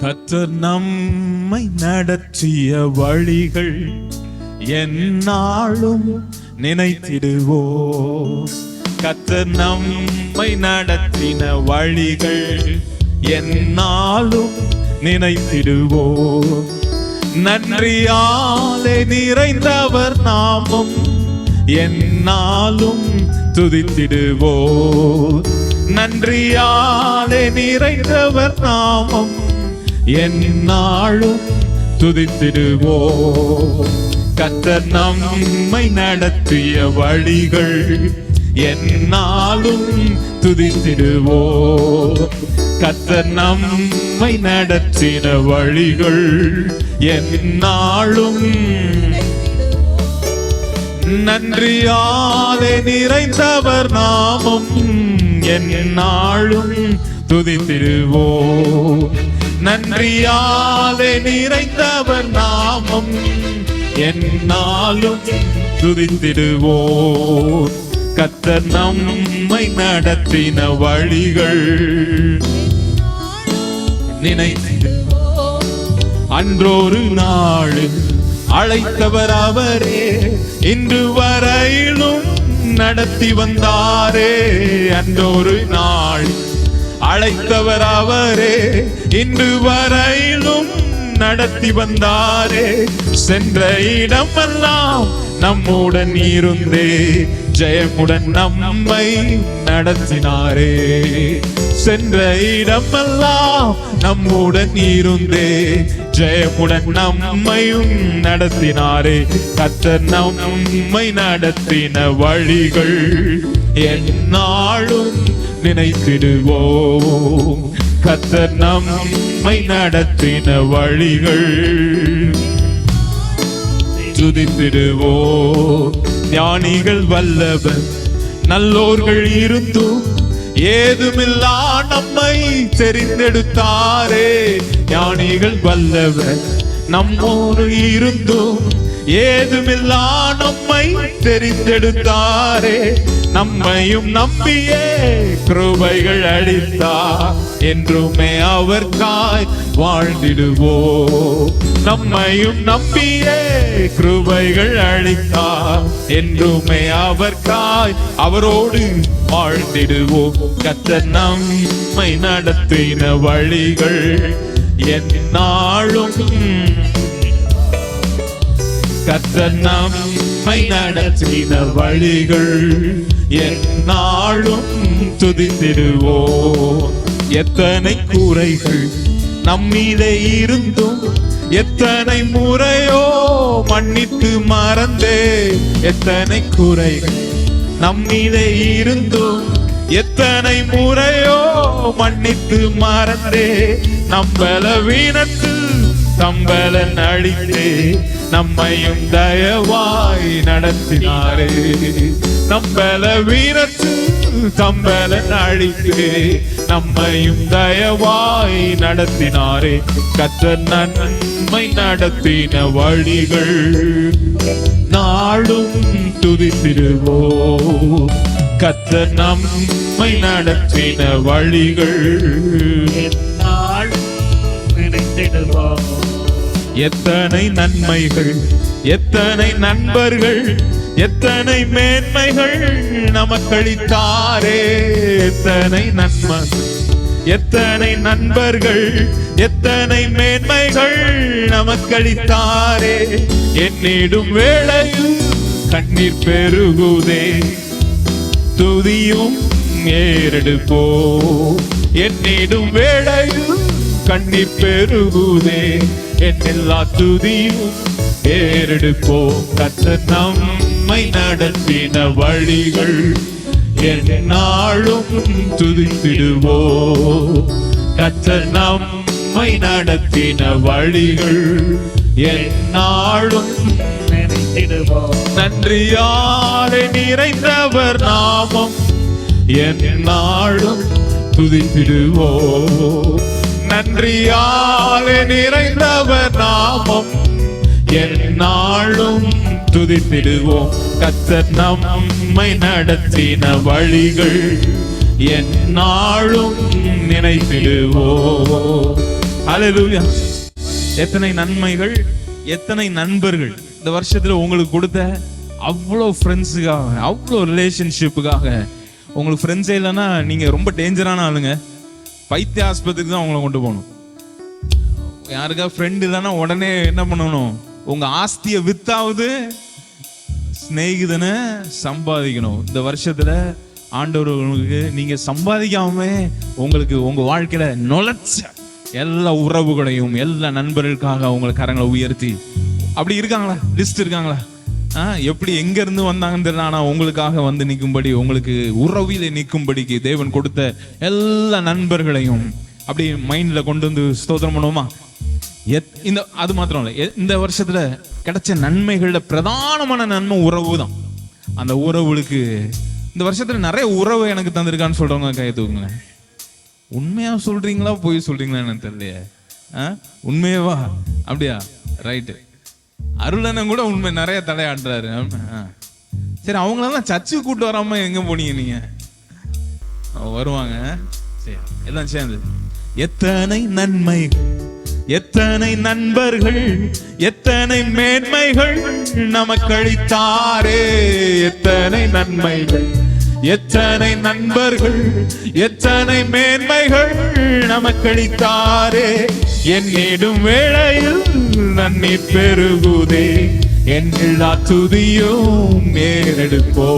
கத்தர் நம்மை நடத்திய வழிகள் என்னாலும் நினைத்திடுவோ. கத்தர் நம்மை நடத்தின வழிகள் என்னாலும் நினைத்திடுவோ. நன்றியாலே நிறைந்தவர் நாமும் என்னாலும் துதித்திடுவோ. நன்றியாலே நிறைந்தவர் நாமம் என்னாலும் துதித்திடுவோ. கத்தர் நம்மை நடத்திய வழிகள் என்னாலும் துதித்திடுவோ. கத்தர் நம்மை நடத்தின வழிகள் என்னாலும் நன்றியாலே நிறைந்தவர் நாமம் என்னாலும் துதித்திடுவோ. நன்றியாலே நிறைந்தவர் நாமம். என்னாலும் துதித்திடுவோம் கத்தர் நம்மை நடத்தின வழிகள். நினைத்து அன்றொரு நாளில் அழைத்தவர் அவரே. இன்று வரையிலும் நடத்தி வந்தாரே. அன்றொரு நாள் அழைத்தவர் அவரே இன்று வரையிலும் நடத்தி வந்தாரே. சென்ற இடமெல்லாம் நம்முடன் இருந்தே ஜெயமுடன் நம்மை நடத்தினாரே. சென்ற இடமெல்லாம் நம்முடன் இருந்தே ஜெயமுடன் நம்மையும் நடத்தினாரே. கத்த நம்மை நடத்தின வழிகள் என்னாலும் நினைத்திடுவோ கத்தர் நம்மை நடத்தின வழிகள். துதித்திடுவோம். ஞானிகள் வல்லவர் நல்லோர்கள் இருந்தும் ஏதுமில்லா நம்மை தெரிந்தெடுத்தாரே ஞானிகள் வல்லவர் நம்மோடு இருந்தும் ஏதுமில்லா நம்மை தெரிந்தெடுத்தாரே. நம்மையும் நம்பியே கிருபைகள் அளித்தார் என்றுமே அவர்காய் வாழ்ந்திடுவோ. நம்மையும் நம்பியே கிருபைகள் அளித்தார் என்றுமே அவர்காய் அவரோடு வாழ்ந்திடுவோம் கத்த நம்மை நடத்தின வழிகள் என்னாலும். கத்தர் நம்மை நடத்தின வழிகள் என்னாலும் துதித்திடுவோ எத்தனை கூரைகள் நம்மீதே இருந்தும் எத்தனை முறையோ மன்னித்து மறந்தே எத்தனை குறைகள் நம்மீதே இருந்தும் எத்தனை முறையோ மன்னித்து மறந்தே நம்பல வீணத்தில் தம்பலன் அழித்தே நம்மையும் தயவாய் நடத்தினாரே. நம்பல வீரத்து தம்பலன் அழித்தே நம்மையும் தயவாய் நடத்தினாரே. கற்ற நன்மை நடத்தின வழிகள் நாளும் துதித்திருவோ கத்த நம்மை நடத்தின வழிகள் எத்தனை நன்மைகள் எத்தனை நண்பர்கள் எத்தனை மேன்மைகள் நமக்களித்தாரே. எத்தனை நன்மை எத்தனை நண்பர்கள் எத்தனை மேன்மைகள் நமக்களித்தாரே. என்னிடும் வேளையில் கண்ணீர் பெருகுதே. துதியும் ஏறெடுப்போ. என்னிடும் வேளையில் கண்ணி பெருகுதே. என்னெல்லா துதியும் ஏறெடுப்போ. கத்த நம்மை நடத்தின வழிகள் என்னாலும் துதித்திடுவோ. கத்த நம்மை நடத்தின வழிகள் என்னாலும் நன்றியாரை நிறைந்தவர் நாமம் என்னாலும் துதித்திடுவோ. நன்றியாலே நிறைந்தவர் நாமம். என்னாலும் துதித்திடுவோம். கத்தர் நம்மை நடத்தின வழிகள் என்னாலும் நினைத்திடுவோம். ஹalleluya எத்தனை நன்மைகள் எத்தனை நண்பர்கள் இந்த வருஷத்துல உங்களுக்கு கொடுத்த அவ்வளோ ஃப்ரெண்ட்ஸுக்காக அவ்வளோ ரிலேஷன்ஷிப்புக்காக உங்களுக்கு ஃப்ரெண்ட்ஸே இல்லைன்னா நீங்க ரொம்ப டேஞ்சரான ஆளுங்க. பைத்திய ஆஸ்பத்திரிக்கு தான் அவங்கள கொண்டு போகணும். யாருக்கா ஃப்ரெண்டு தானே உடனே என்ன பண்ணணும்? உங்கள் ஆஸ்தியை வித்தாவது சிநேகிதனை சம்பாதிக்கணும். இந்த வருஷத்தில் ஆண்டவர்களுக்கு நீங்கள் சம்பாதிக்காம உங்களுக்கு உங்கள் வாழ்க்கையில் நுழைச்ச எல்லா உறவுகளையும் எல்லா நண்பர்களுக்காக அவங்களை கரங்களை உயர்த்தி. அப்படி இருக்காங்களா? லிஸ்ட் இருக்காங்களா? எப்படி எங்க இருந்து வந்தாங்கன்னு தெரியல ஆனா உங்களுக்காக வந்து நிற்கும்படி உங்களுக்கு உறவில நிற்கும்படிக்கு தேவன் கொடுத்த எல்லா நண்பர்களையும் அப்படி மைண்ட்ல கொண்டு வந்து ஸ்தோத்திரம் பண்ணுவோமா? எத்- இந்த அது மாத்திரம் இல்லை எ- இந்த வருஷத்துல கிடைச்ச நன்மைகளில் பிரதானமான நன்மை உறவு தான். அந்த உறவுகளுக்கு இந்த வருஷத்துல நிறைய உறவு எனக்கு தந்திருக்கான்னு சொல்றவங்க கையை தூக்குங்களேன். உண்மையா சொல்றீங்களா போய் சொல்றீங்களா எனக்கு தெரியலையே. ஆ? உண்மையவா? அப்படியா? ரைட்டு. அருளண்ணன் கூட உண்மை நிறைய தலையாடுறாரு சரி அவங்களெல்லாம் சர்ச்சுக்கு கூப்பிட்டு வராம எங்க போனீங்க நீங்க? வருவாங்க. சரி எல்லாம் சேர்ந்து. எத்தனை நன்மை எத்தனை நண்பர்கள் எத்தனை மேன்மைகள் நமக்கு அளித்தாரே. எத்தனை நன்மைகள். எத்தனை நண்பர்கள் எத்தனை மேன்மைகள் நமக்களித்தாரே. என்னிடும் வேளையில் நன்னி பெருகுதே. என்னில்லா துதியும் மேலெடுப்போ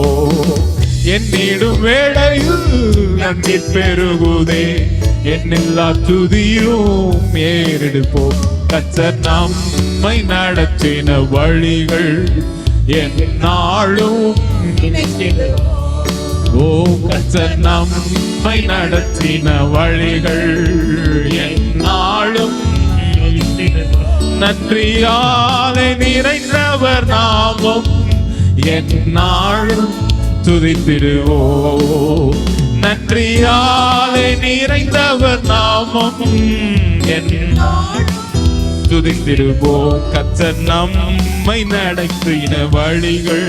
என்னிடும் வேளையில் நன்னி பெருகுதே. என்னில்லா துதியும் ஏறெடுப்போம் கச்சர் நம்மை நடத்தின வழிகள் என் நாளும் ஓ கச்சர் நம்மை நடத்தின வழிகள் என்னாலும் நன்றியாலே நிறைந்தவர் நாமும் என்னாலும் துதித்திடுவோ நன்றியாலே நிறைந்தவர் நாமும் என்னாலும் துதித்திடுவோ கத்தர் நம்மை நடத்தின வழிகள்